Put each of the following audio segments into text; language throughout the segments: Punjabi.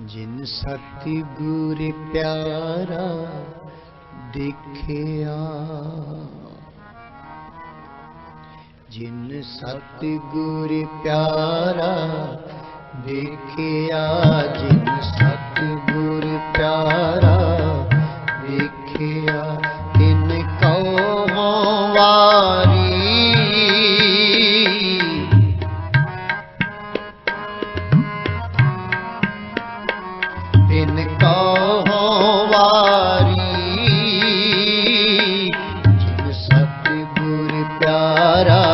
ਜਿਨ ਸਤਿਗੁਰ ਪਿਆਰਾ ਦੇਖਿਆ। ਜਿਨ ਸਤਿਗੁਰ ਪਿਆਰਾ ਦੇਖਿਆ ਜਿਨ ਸਤਿਗੁਰ ਪਿਆਰਾ ਪਿਆਰਾ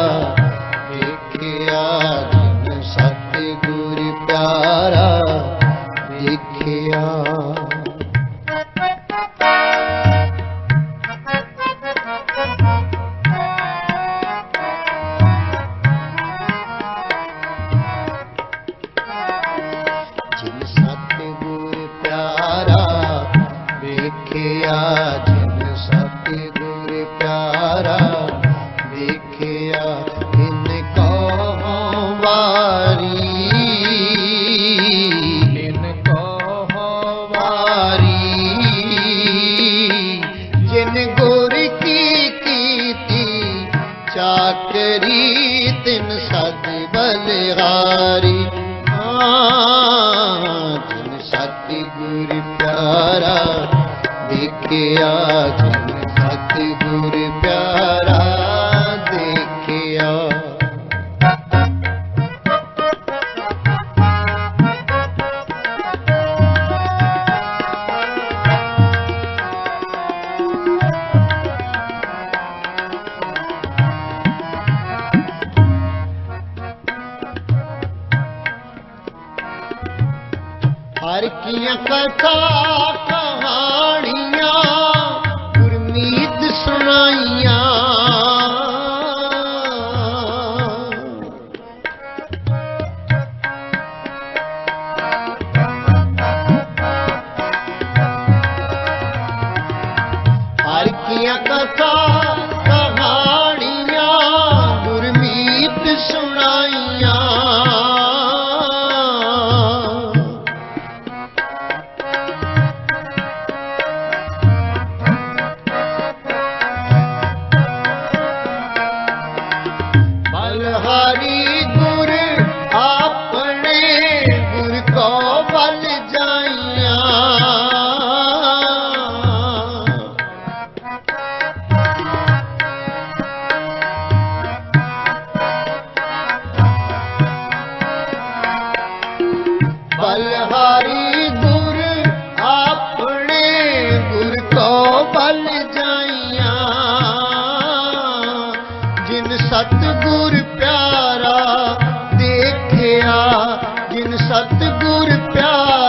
ਜਿਨ ਕੀ ਕੀਤੀ? ਚਾਕਰੀ ਤਿਨ ਸਦ ਬਲਿਹਾਰੀ। ਜਿਨ ਸਤਿ ਗੁਰ ਪਿਆਰਾ। ਦੇਖਿਆ ਜਿਨ ਸਤਿ ਗੁਰ ਹਰ ਕੀਆਂ ਕਥਾ ਕਹਾਣੀਆਂ ਗੁਰਮੀਤ ਸੁਣਾਈਆਂ। ਹਰ ਕੀਆਂ ਕਥਾ ਜਿਨ ਸਤਗੁਰ ਪਿਆਰ